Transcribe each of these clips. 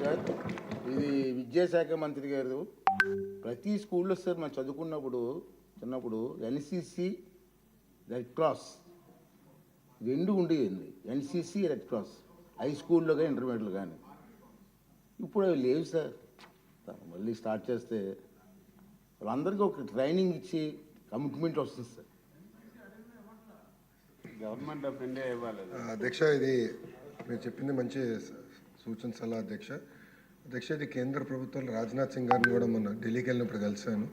Sir. ఇది విద్యాశాఖ మంత్రి గారు ప్రతి స్కూల్లో సార్ మనం చదువుకున్నప్పుడు చిన్నప్పుడు ఎన్సిసి రెడ్ క్రాస్ రెండు ఉండేది ఎన్సిసి రెడ్ క్రాస్. హై స్కూల్లో కానీ ఇంటర్మీడియట్లో కానీ. ఇప్పుడు అవి లేవు సార్. మళ్ళీ స్టార్ట్ చేస్తే వాళ్ళందరికీ ఒక ట్రైనింగ్ ఇచ్చి కమిట్మెంట్ వస్తుంది సార్. గవర్నమెంట్ ఆఫ్ ఇండియా ఇవ్వాలి. అధ్యక్ష ఇది మీరు చెప్పింది మంచి సూచన సలహా అధ్యక్ష. అధ్యక్ష ఇది కేంద్ర ప్రభుత్వంలో రాజ్నాథ్ సింగ్ గారిని కూడా మొన్న ఢిల్లీకి వెళ్ళినప్పుడు కలిశాను.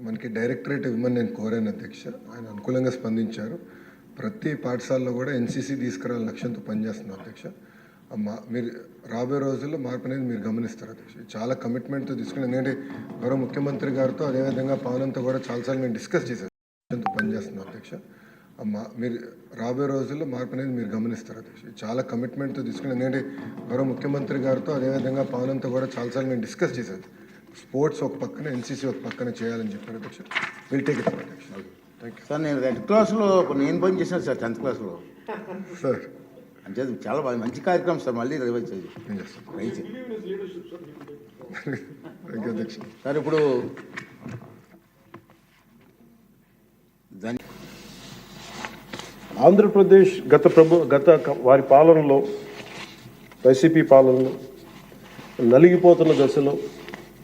మనకి డైరెక్టరేట్ ఇవ్వమని నేను కోరాను అధ్యక్ష. ఆయన అనుకూలంగా స్పందించారు. ప్రతి పాఠశాలలో కూడా ఎన్సీసీ తీసుకురావాలని లక్ష్యంతో పనిచేస్తున్నాం అధ్యక్ష. మా మీరు రాబోయే రోజుల్లో మార్పు అనేది మీరు గమనిస్తారు అధ్యక్ష. చాలా కమిట్మెంట్తో తీసుకుని ఎందుకంటే గౌరవ ముఖ్యమంత్రి గారితో అదేవిధంగా పవన్తో కూడా చాలాసార్లు మేము డిస్కస్ చేశాం లక్ష్యంతో పనిచేస్తున్నాం అధ్యక్ష. మీరు రాబోయే రోజుల్లో మార్పు అనేది మీరు గమనిస్తారు చాలా కమిట్మెంట్తో తీసుకుని ఎందుకంటే గౌరవ ముఖ్యమంత్రి గారితో అదేవిధంగా పవన్తో కూడా చాలాసార్లు మేము డిస్కస్ చేశాం స్పోర్ట్స్ ఒక పక్కన ఎన్సీసీ ఒక పక్కన చేయాలని చెప్పారు అధ్యక్ష. విల్ టేక్ ఇట్ అధ్యక్ష. థ్యాంక్ సార్ నేను రెడ్ క్లాస్లో నేను పని చేశాను సార్ టెన్త్ క్లాస్లో. యూ సార్ అంటే చాలా బాగా మంచి కార్యక్రమం సార్ మళ్ళీ రివైజ్ చేయాలి. నేను చేస్తాను ట్రై చేయి. థ్యాంక్ యూ అధ్యక్ష. సార్ ఇప్పుడు ఆంధ్రప్రదేశ్ గత ప్రభు గత వారి పాలనలో వైసీపీ పాలనలో నలిగిపోతున్న దశలో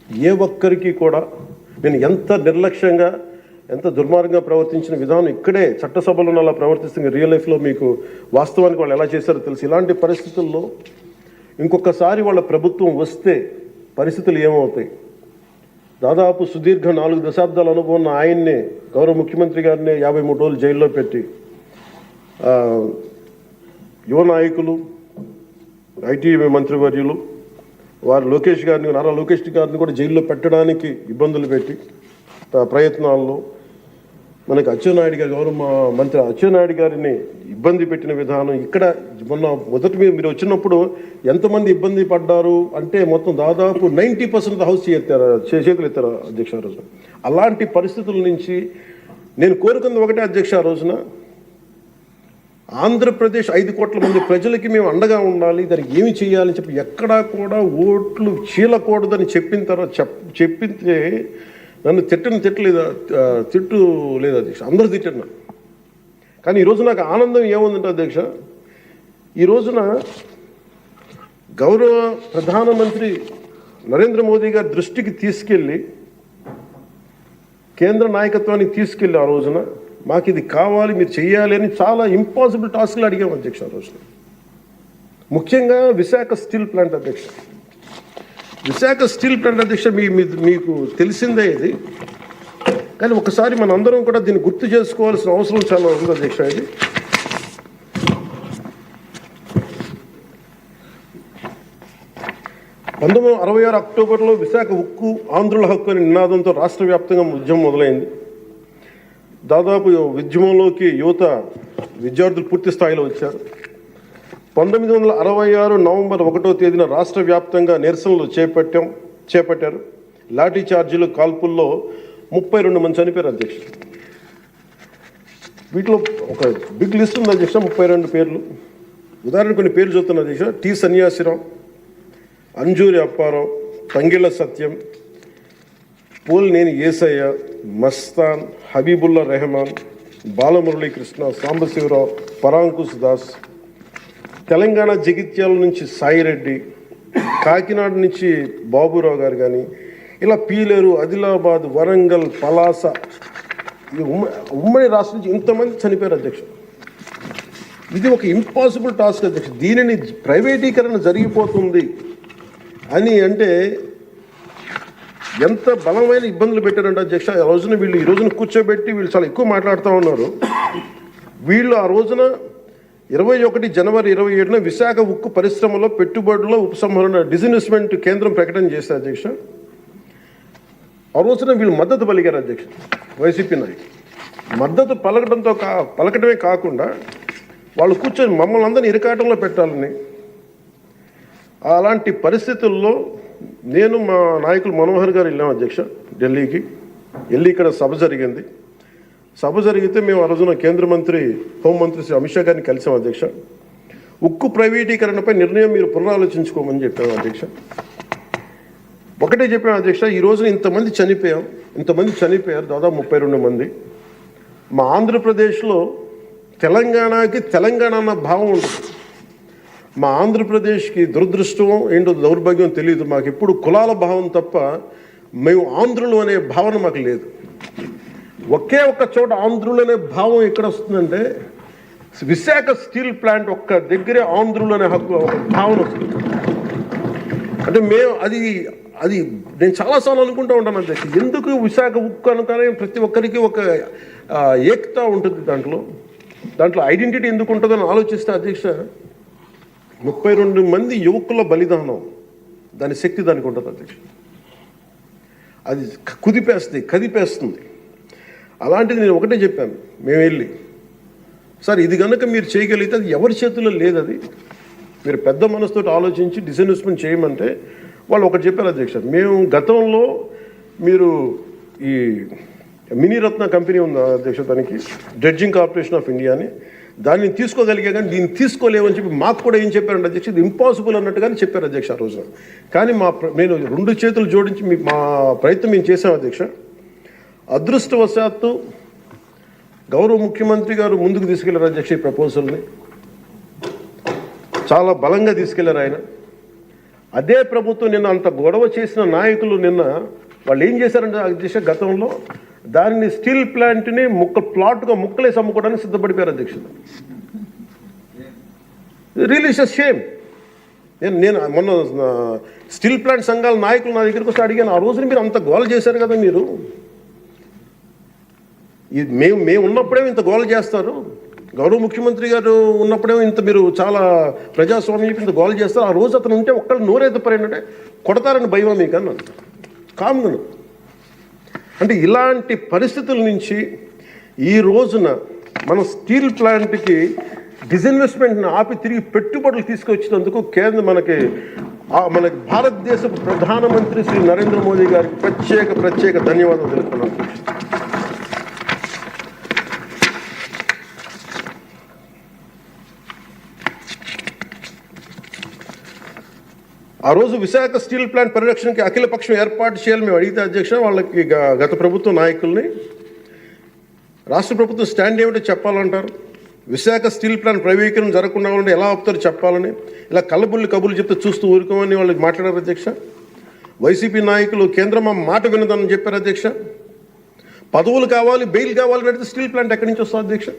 ఏ ఒక్కరికి కూడా నేను ఎంత నిర్లక్ష్యంగా ఎంత దుర్మార్గంగా ప్రవర్తించిన విధానం ఇక్కడే చట్టసభలో అలా ప్రవర్తిస్తుంది రియల్ లైఫ్లో మీకు వాస్తవానికి వాళ్ళు ఎలా చేశారో తెలుసు. ఇలాంటి పరిస్థితుల్లో ఇంకొకసారి వాళ్ళ ప్రభుత్వం వస్తే పరిస్థితులు ఏమవుతాయి? దాదాపు సుదీర్ఘ నాలుగు దశాబ్దాల అనుభవం ఉన్న ఆయన్నే గౌరవ ముఖ్యమంత్రి గారిని యాభై మూడు రోజులు జైల్లో పెట్టి యువ నాయకులు ఐటీ మంత్రివర్యులు వారు లోకేష్ గారిని నారా లోకేష్ గారిని కూడా జైల్లో పెట్టడానికి ఇబ్బందులు పెట్టి ప్రయత్నాల్లో మనకి అచ్చెన్నాయుడు గారు గౌరవ మంత్రి అచ్చెన్నాయుడు గారిని ఇబ్బంది పెట్టిన విధానం ఇక్కడ మొన్న మొదటి మీరు మీరు వచ్చినప్పుడు ఎంతమంది ఇబ్బంది పడ్డారు అంటే మొత్తం దాదాపు నైంటీ పర్సెంట్ హౌస్ ఎత్తారు చేతులు ఎత్తారు అధ్యక్ష రోజున. అలాంటి పరిస్థితుల నుంచి నేను కోరుకుంది ఒకటే అధ్యక్ష రోజున ఆంధ్రప్రదేశ్ ఐదు కోట్ల మంది ప్రజలకి మేము అండగా ఉండాలి దానికి ఏమి చేయాలని చెప్పి ఎక్కడా కూడా ఓట్లు చీలకూడదని చెప్పిన తర్వాత చెప్ చెప్పితే నన్ను తిట్టను తిట్టలేదా తిట్టు లేదు అధ్యక్ష అందరూ తిట్టారు కానీ ఈరోజు నాకు ఆనందం ఏముందంటే అధ్యక్ష ఈ రోజున గౌరవ ప్రధానమంత్రి నరేంద్ర మోదీ గారి దృష్టికి తీసుకెళ్ళి కేంద్ర నాయకత్వానికి తీసుకెళ్ళి ఆ రోజున మాకు ఇది కావాలి మీరు చేయాలి అని చాలా ఇంపాసిబుల్ టాస్క్లు అడిగాం అధ్యక్ష రోజున. ముఖ్యంగా విశాఖ స్టీల్ ప్లాంట్ అధ్యక్ష. విశాఖ స్టీల్ ప్లాంట్ అధ్యక్ష మీ మీ- మీకు తెలిసిందే ఇది. కానీ ఒకసారి మనందరం కూడా దీన్ని గుర్తు చేసుకోవాల్సిన అవసరం చాలా ఉంది అధ్యక్ష ఇది. పంతొమ్మిది వందల అరవై ఆరు అక్టోబర్లో విశాఖ ఉక్కు ఆంధ్రుల హక్కు అనే నినాదంతో రాష్ట్ర వ్యాప్తంగా ఉద్యమం మొదలైంది. దాదాపు ఉద్యమంలోకి యువత విద్యార్థులు పూర్తి స్థాయిలో వచ్చారు. పంతొమ్మిది వందల అరవై ఆరు నవంబర్ ఒకటో తేదీన రాష్ట్ర వ్యాప్తంగా నిరసనలు చేపట్టాం చేపట్టారు. లాఠీ చార్జీలు కాల్పుల్లో ముప్పై రెండు మంది చనిపోయారు అధ్యక్ష. వీటిలో ఒక బిగ్ లిస్ట్ ఉంది అధ్యక్ష ముప్పై రెండు పేర్లు. ఉదాహరణ కొన్ని పేర్లు చూస్తున్న అధ్యక్ష. టి సన్యాసిరావు అంజూరి అప్పారావు తంగిళ్ళ సత్యం పోలినేని ఏసయ్య మస్తాన్ హబీబుల్లా రెహమాన్ బాలమురళీకృష్ణ సాంబశివరావు పరాంకుశ్ దాస్ తెలంగాణ జగిత్యాల నుంచి సాయిరెడ్డి కాకినాడ నుంచి బాబురావు గారు కానీ ఇలా పీలేరు ఆదిలాబాద్ వరంగల్ పలాస ఈ ఉమ్మ ఉమ్మడి రాష్ట్రం నుంచి ఇంతమంది చనిపోయారు అధ్యక్ష ఇది ఒక ఇంపాసిబుల్ టాస్క్ అధ్యక్ష దీనిని ప్రైవేటీకరణ జరిగిపోతుంది అని అంటే ఎంత బలమైన ఇబ్బందులు పెట్టారంటే అధ్యక్ష ఆ రోజున వీళ్ళు ఈ రోజున కూర్చోబెట్టి వీళ్ళు చాలా ఎక్కువ మాట్లాడుతూ ఉన్నారు. వీళ్ళు ఆ రోజున ఇరవై ఒకటి జనవరి ఇరవై ఏడున విశాఖ ఉక్కు పరిశ్రమలో పెట్టుబడుల ఉపసంహరణ డిజిన్వెస్ట్మెంట్ కేంద్రం ప్రకటన చేశారు అధ్యక్ష. ఆ రోజున వీళ్ళు మద్దతు పలికారు అధ్యక్ష వైసీపీ నాయకులు. మద్దతు పలకడంతో కా పలకటమే కాకుండా వాళ్ళు కూర్చొని మమ్మల్ని అందరినీ ఇరకాటంలో పెట్టాలని అలాంటి పరిస్థితుల్లో నేను మా నాయకులు మనోహర్ గారు వెళ్ళాం అధ్యక్ష ఢిల్లీకి. వెళ్ళి ఇక్కడ సభ జరిగింది. సభ జరిగితే మేము ఆ రోజున కేంద్ర మంత్రి హోంమంత్రి శ్రీ అమిత్ షా గారిని కలిసాం అధ్యక్ష. ఉక్కు ప్రైవేటీకరణపై నిర్ణయం మీరు పునరాలోచించుకోమని చెప్పాము అధ్యక్ష. ఒకటే చెప్పాము అధ్యక్ష ఈ రోజున ఇంతమంది చనిపోయాం. ఇంతమంది చనిపోయారు దాదాపు ముప్పై రెండు మంది. మా ఆంధ్రప్రదేశ్లో తెలంగాణకి తెలంగాణ అన్న భావం ఉంటుంది. మా ఆంధ్రప్రదేశ్కి దురదృష్టం ఏంటో దౌర్భాగ్యం తెలియదు. మాకు ఎప్పుడు కులాల భావం తప్ప మేము ఆంధ్రులు అనే భావన మాకు లేదు. ఒకే ఒక్క చోట ఆంధ్రులు అనే భావం ఎక్కడ వస్తుందంటే విశాఖ స్టీల్ ప్లాంట్ ఒక్క దగ్గరే ఆంధ్రులు అనే హక్కు ఒక భావన వస్తుంది. అంటే మేము అది అది నేను చాలాసార్లు అనుకుంటూ ఉంటాను అధ్యక్ష ఎందుకు విశాఖ ఉక్కు అనుకనే ప్రతి ఒక్కరికి ఒక ఏకత ఉంటుంది దాంట్లో. దాంట్లో ఐడెంటిటీ ఎందుకు ఉంటుందని ఆలోచిస్తే అధ్యక్ష ముప్పై రెండు మంది యువకుల బలిదానం. దాని శక్తి దానికి ఉంటుంది అధ్యక్ష. అది కుదిపేస్తుంది కదిపేస్తుంది. అలాంటిది నేను ఒకటే చెప్పాను మేము వెళ్ళి. సార్ ఇది కనుక మీరు చేయగలిగితే అది ఎవరి చేతుల్లో లేదు అది. మీరు పెద్ద మనసుతో ఆలోచించి డిస్ఇన్వెస్ట్మెంట్ చేయమంటే వాళ్ళు ఒకటి చెప్పారు అధ్యక్ష మేము గతంలో మీరు ఈ మినీ రత్న కంపెనీ ఉంది అధ్యక్ష దానికి? డ్రెడ్జింగ్ కార్పొరేషన్ ఆఫ్ ఇండియా అని దాన్ని తీసుకోగలిగా కానీ దీన్ని తీసుకోలేమని చెప్పి మాకు కూడా ఏం చెప్పారంటే అధ్యక్ష ఇది ఇంపాసిబుల్ అన్నట్టుగానే చెప్పారు అధ్యక్ష ఆ రోజున. కానీ మా ప్ర- నేను రెండు చేతులు జోడించి మీ మా ప్రయత్నం మేము చేశాం అధ్యక్ష. అదృష్టవశాత్తు గౌరవ ముఖ్యమంత్రి గారు ముందుకు తీసుకెళ్ళారు అధ్యక్ష ఈ ప్రపోజల్ని చాలా బలంగా తీసుకెళ్ళారు ఆయన. అదే ప్రభుత్వం నిన్న అంత గొడవ చేసిన నాయకులు నిన్న వాళ్ళు ఏం చేశారంటే అధ్యక్ష గతంలో దానిని స్టీల్ ప్లాంట్ని ముక్క ప్లాట్గా ముక్కలేసి అమ్ముకోవడానికి సిద్ధపడిపోయారు అధ్యక్షుడు రిలీజ్ షేమ్ నేను నేను మొన్న స్టీల్ ప్లాంట్ సంఘాల నాయకులు నా దగ్గరికి వస్తే అడిగాను ఆ రోజున మీరు అంత గోల చేశారు కదా మీరు? ఇది మేము మేము ఉన్నప్పుడే ఇంత గోల చేస్తారు. గౌరవ ముఖ్యమంత్రి గారు ఉన్నప్పుడే ఇంత మీరు చాలా ప్రజాస్వామ్యం ఇంత గోల చేస్తారు. ఆ రోజు అతను ఉంటే ఒక్కళ్ళు నోరెత్తపరేంటంటే కొడతారని భయమా మీకు అన్నాను కామ్ను అంటే ఇలాంటి పరిస్థితుల నుంచి ఈ రోజున మన స్టీల్ ప్లాంట్కి డిజిన్వెస్ట్మెంట్ని ఆపి తిరిగి పెట్టుబడులు తీసుకొచ్చినందుకు కేంద్ర మనకి మన మనకి భారతదేశ ప్రధానమంత్రి శ్రీ నరేంద్ర మోదీ గారికి ప్రత్యేక ప్రత్యేక ధన్యవాదాలు తెలుపుతున్నాను ఆ రోజు విశాఖ స్టీల్ ప్లాంట్ పరిరక్షణకి అఖిలపక్షం ఏర్పాటు చేయాలని మేము అడిగితే అధ్యక్ష వాళ్ళకి గత ప్రభుత్వ నాయకుల్ని రాష్ట్ర ప్రభుత్వం స్టాండ్ ఏమిటో చెప్పాలంటారు. విశాఖ స్టీల్ ప్లాంట్ ప్రైవేకరణ జరగకుండా ఉంటే ఎలా ఆపుతారు చెప్పాలని ఇలా కళ్ళబుల్లి కబుర్లు చెప్తే చూస్తూ ఊరుకోమని వాళ్ళు మాట్లాడారు అధ్యక్ష. వైసీపీ నాయకులు కేంద్రం మా మాట వినదని చెప్పారు అధ్యక్ష. పదవులు కావాలి బెయిల్ కావాలని అడిగితే స్టీల్ ప్లాంట్ ఎక్కడి నుంచి వస్తుంది అధ్యక్ష?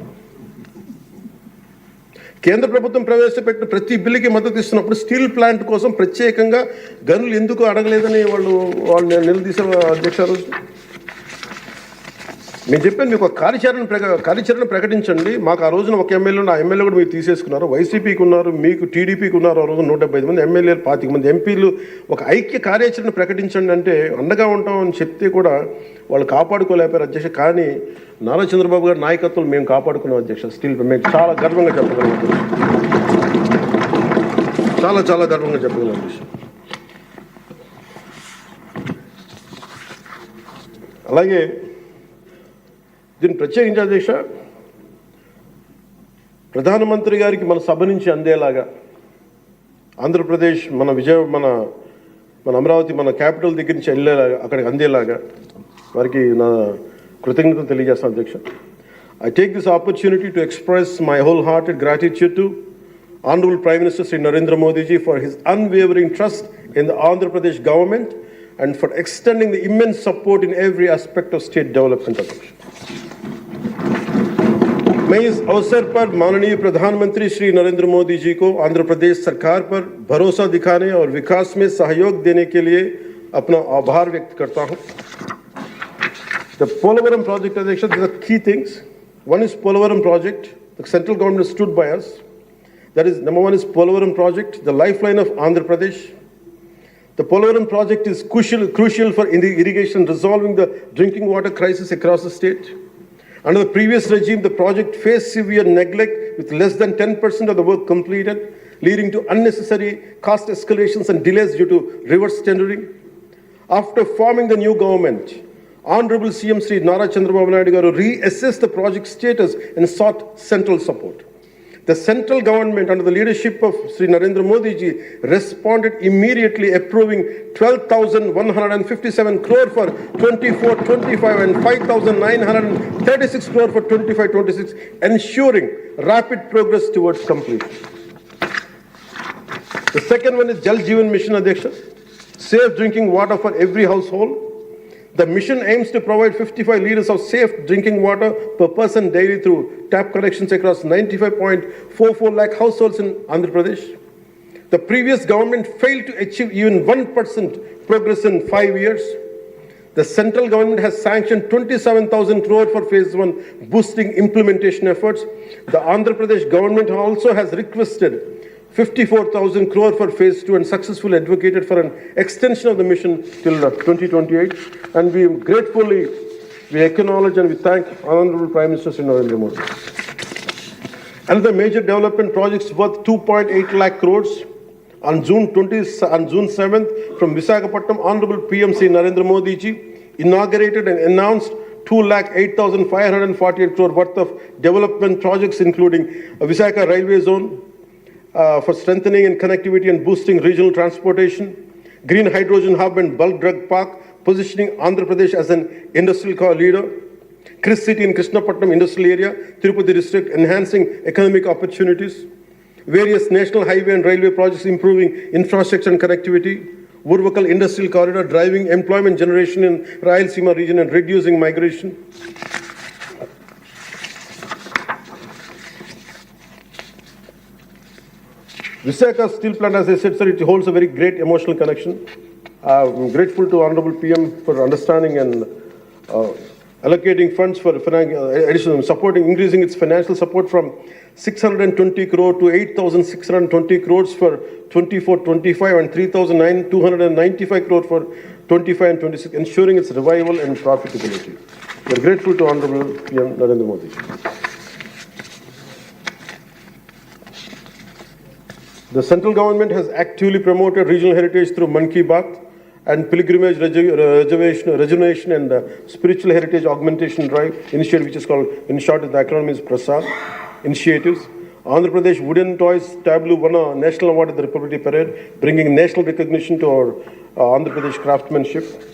కేంద్ర ప్రభుత్వం ప్రవేశపెట్టిన ప్రతి బిల్లుకి మద్దతు ఇస్తున్నప్పుడు స్టీల్ ప్లాంట్ కోసం ప్రత్యేకంగా గనులు ఎందుకు అడగలేదని వాళ్ళు వాళ్ళు నిలదీశారు అధ్యక్ష నేను చెప్పాను మీకు ఒక కార్యాచరణ ప్రక కార్యాచరణ ప్రకటించండి. మాకు ఆ రోజున ఒక ఎమ్మెల్యే ఆ ఎమ్మెల్యే కూడా మీరు తీసేసుకున్నారు. వైసీపీకి ఉన్నారు మీకు టీడీపీకి ఉన్నారు ఆ రోజు నూట డెబ్బై ఐదు మంది ఎమ్మెల్యేలు పాతిక మంది. ఎంపీలు ఒక ఐక్య కార్యాచరణ ప్రకటించండి అంటే అండగా ఉంటామని చెప్తే కూడా వాళ్ళు కాపాడుకోలేపారు అధ్యక్ష. కానీ నారా చంద్రబాబు గారి నాయకత్వం మేము కాపాడుకున్నాం అధ్యక్ష. స్టీల్ మేము చాలా గర్వంగా చెప్పగలం చాలా చాలా గర్వంగా చెప్పగలం అధ్యక్ష. అలాగే దీన్ని ప్రత్యేకించి అధ్యక్ష ప్రధానమంత్రి గారికి మన సభ నుంచి అందేలాగా ఆంధ్రప్రదేశ్ మన విజయ మన మన అమరావతి మన క్యాపిటల్ దగ్గర నుంచి వెళ్ళేలాగా అక్కడికి అందేలాగా వారికి నా కృతజ్ఞతలు తెలియజేస్తాను అధ్యక్ష. I take this opportunity to express my whole hearted gratitude to honourable prime minister Shri Narendra Modi ji for his unwavering trust in the Andhra Pradesh government and for extending the immense support in every aspect of state development. अध्यक्ष। मैं इस अवसर पर माननीय प्रधानमंत्री श्री नरेंद्र मोदी जी को आंध्र प्रदेश सरकार पर भरोसा दिखाने और विकास में सहयोग देने के लिए अपना आभार व्यक्त करता हूं The Polavaram project, Adhyaksh, these are key things. One is Polavaram project. The central government stood by us. That is, number one is Polavaram project, the lifeline of Andhra Pradesh. the Polavaram project is crucial, crucial for irrigation, resolving the drinking water crisis across the state. Under the previous regime, the project faced severe neglect with less than 10% of the work completed, leading to unnecessary cost escalations and delays due to reverse tendering. After forming the new government, Honorable CM Sri Nara Chandrababu Naidu reassessed the project status and sought central support. The central government, under the leadership of Sri Narendra Modi ji, responded immediately, approving 12,157 crore for 24-25 and 5,936 crore for 25-26, ensuring rapid progress towards completion. The second one is Jal Jeevan Mission, Adhyaksha. Safe drinking water for every household. The mission aims to provide 55 liters of safe drinking water per person daily through tap connections across 95.44 lakh households in Andhra Pradesh. The previous government failed to achieve even 1% progress in five years. The central government has sanctioned 27,000 crore for phase one, boosting implementation efforts. The Andhra Pradesh government also has requested 54,000 crore for phase two and successfully advocated for an extension of the mission till uh, 2028. And we gratefully, we acknowledge and we thank Honorable Prime Minister Narendra Modi. Another major development projects worth 2.8 lakh crores. On June 20, on June 7th, from Visakhapatnam, Honorable PMC Narendra Modi ji inaugurated and announced 2 lakh 8,548 crore worth of development projects, including Visakha railway zone uh, for strengthening and connectivity and boosting regional transportation, green hydrogen hub and bulk drug park, positioning Andhra Pradesh as an industrial core leader. Chris City in Krishnapatnam industrial area, Tirupati district, enhancing economic opportunities. Various national highway and railway projects improving infrastructure and connectivity. Urvakal industrial corridor driving employment generation in Rayalaseema region and reducing migration. Visakha steel plant, as I said, sir, it holds a very great emotional connection. Uh, I'm grateful to Honorable PM for understanding and uh, allocating funds for uh, additional supporting, increasing its financial support from 620 crore to 8,620 crores for 24-25 and 3,295 crore for 25 and 26, ensuring its revival and profitability. We are grateful to Honorable PM Narendra Modi. The central government has actively promoted regional heritage through Man Ki Baat and pilgrimage reservation, rejuvenation and uh, spiritual heritage augmentation drive initiative, which is called, in short, the acronym is PRASAD initiatives. Andhra Pradesh Wooden Toys Tableau won a national award at the Republic Day Parade, bringing national recognition to our uh, Andhra Pradesh craftsmanship.